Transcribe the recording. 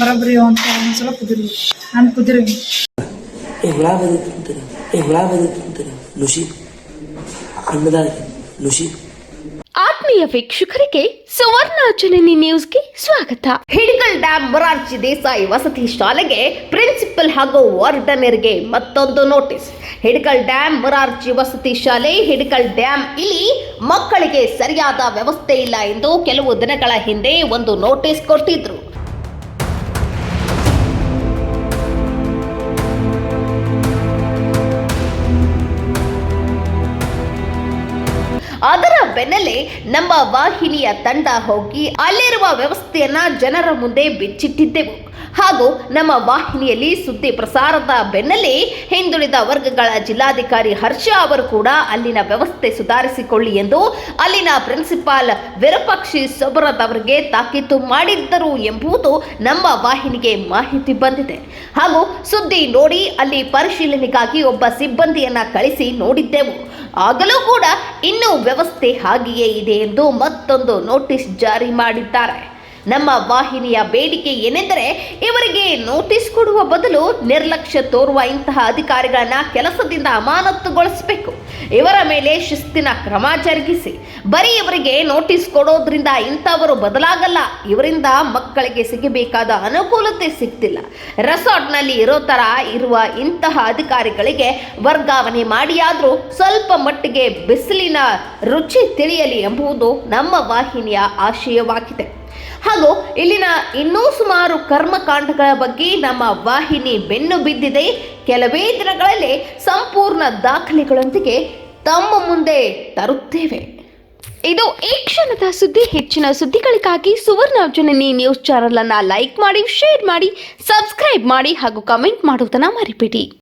ಬರಬ್ರಿ ಅಂತ ಒಂದ್ಸಲ ಕುದಿರಿ. ನಾನು ಕುದಿರಿ. ಆತ್ಮೀಯ ವೀಕ್ಷಕರಿಗೆ ಸುವರ್ಣ ಜನನಿ ನ್ಯೂಸ್ಗೆ ಸ್ವಾಗತ. ಹಿಡಕಲ್ ಡ್ಯಾಂ ಮೊರಾರ್ಜಿ ದೇಸಾಯಿ ವಸತಿ ಶಾಲೆಗೆ ಪ್ರಿನ್ಸಿಪಲ್ ಹಾಗೂ ವಾರ್ಡನರ್ಗೆ ಮತ್ತೊಂದು ನೋಟಿಸ್. ಹಿಡಕಲ್ ಡ್ಯಾಮ್ ಮೊರಾರ್ಜಿ ವಸತಿ ಶಾಲೆ ಹಿಡಕಲ್ ಡ್ಯಾಂ ಇಲ್ಲಿ ಮಕ್ಕಳಿಗೆ ಸರಿಯಾದ ವ್ಯವಸ್ಥೆ ಇಲ್ಲ ಎಂದು ಕೆಲವು ದಿನಗಳ ಹಿಂದೆ ಒಂದು ನೋಟಿಸ್ ಕೊಟ್ಟಿದ್ರು. ಅದರ ಬೆನ್ನಲ್ಲೇ ನಮ್ಮ ವಾಹಿನಿಯ ತಂಡ ಹೋಗಿ ಅಲ್ಲಿರುವ ವ್ಯವಸ್ಥೆಯನ್ನ ಜನರ ಮುಂದೆ ಬಿಚ್ಚಿಟ್ಟಿದ್ದೆವು. ಹಾಗೂ ನಮ್ಮ ವಾಹಿನಿಯಲ್ಲಿ ಸುದ್ದಿ ಪ್ರಸಾರದ ಬೆನ್ನಲ್ಲೇ ಹಿಂದುಳಿದ ವರ್ಗಗಳ ಜಿಲ್ಲಾಧಿಕಾರಿ ಹರ್ಷ ಅವರು ಕೂಡ ಅಲ್ಲಿನ ವ್ಯವಸ್ಥೆ ಸುಧಾರಿಸಿಕೊಳ್ಳಿ ಎಂದು ಅಲ್ಲಿನ ಪ್ರಿನ್ಸಿಪಾಲ್ ವಿರಪಕ್ಷಿ ಸೊಬರದ್ ಅವರಿಗೆ ತಾಕೀತು ಮಾಡಿದ್ದರು ಎಂಬುದು ನಮ್ಮ ವಾಹಿನಿಗೆ ಮಾಹಿತಿ ಬಂದಿದೆ. ಹಾಗೂ ಸುದ್ದಿ ನೋಡಿ ಅಲ್ಲಿ ಪರಿಶೀಲನೆಗಾಗಿ ಒಬ್ಬ ಸಿಬ್ಬಂದಿಯನ್ನ ಕಳಿಸಿ ನೋಡಿದ್ದೆವು. ಆಗಲೂ ಕೂಡ ಇನ್ನೂ ವ್ಯವಸ್ಥೆ ಹಾಗೆಯೇ ಇದೆ ಎಂದು ಮತ್ತೊಂದು ನೋಟಿಸ್ ಜಾರಿ ಮಾಡಿದ್ದಾರೆ. ನಮ್ಮ ವಾಹಿನಿಯ ಬೇಡಿಕೆ ಏನೆಂದರೆ ಇವರಿಗೆ ನೋಟಿಸ್ ಕೊಡುವ ಬದಲು ನಿರ್ಲಕ್ಷ್ಯ ತೋರುವ ಇಂತಹ ಅಧಿಕಾರಿಗಳನ್ನ ಕೆಲಸದಿಂದ ಅಮಾನತುಗೊಳಿಸಬೇಕು. ಇವರ ಮೇಲೆ ಶಿಸ್ತಿನ ಕ್ರಮ ಜರುಗಿಸಿ. ಬರೀ ಇವರಿಗೆ ನೋಟಿಸ್ ಕೊಡೋದ್ರಿಂದ ಇಂಥವರು ಬದಲಾಗಲ್ಲ. ಇವರಿಂದ ಮಕ್ಕಳಿಗೆ ಸಿಗಬೇಕಾದ ಅನುಕೂಲತೆ ಸಿಗ್ತಿಲ್ಲ. ರೆಸಾರ್ಟ್ನಲ್ಲಿ ಇರೋ ಥರ ಇರುವ ಇಂತಹ ಅಧಿಕಾರಿಗಳಿಗೆ ವರ್ಗಾವಣೆ ಮಾಡಿಯಾದರೂ ಸ್ವಲ್ಪ ಮಟ್ಟಿಗೆ ಬಿಸಿಲಿನ ರುಚಿ ತಿಳಿಯಲಿ ಎಂಬುದು ನಮ್ಮ ವಾಹಿನಿಯ ಆಶಯವಾಗಿದೆ. ಹಾಗೂ ಇಲ್ಲಿನ ಇನ್ನೂ ಸುಮಾರು ಕರ್ಮಕಾಂಡಗಳ ಬಗ್ಗೆ ನಮ್ಮ ವಾಹಿನಿ ಬೆನ್ನು ಬಿದ್ದಿದೆ. ಕೆಲವೇ ದಿನಗಳಲ್ಲಿ ಸಂಪೂರ್ಣ ದಾಖಲೆಗಳೊಂದಿಗೆ ತಮ್ಮ ಮುಂದೆ ತರುತ್ತೇವೆ. ಇದು ಈ ಕ್ಷಣದ ಸುದ್ದಿ. ಹೆಚ್ಚಿನ ಸುದ್ದಿಗಳಿಗಾಗಿ ಸುವರ್ಣ ಜನನಿ ನ್ಯೂಸ್ ಚಾನೆಲ್ ಅನ್ನ ಲೈಕ್ ಮಾಡಿ, ಶೇರ್ ಮಾಡಿ, ಸಬ್ಸ್ಕ್ರೈಬ್ ಮಾಡಿ ಹಾಗೂ ಕಮೆಂಟ್ ಮಾಡುವುದನ್ನ ಮರಿಬೇಡಿ.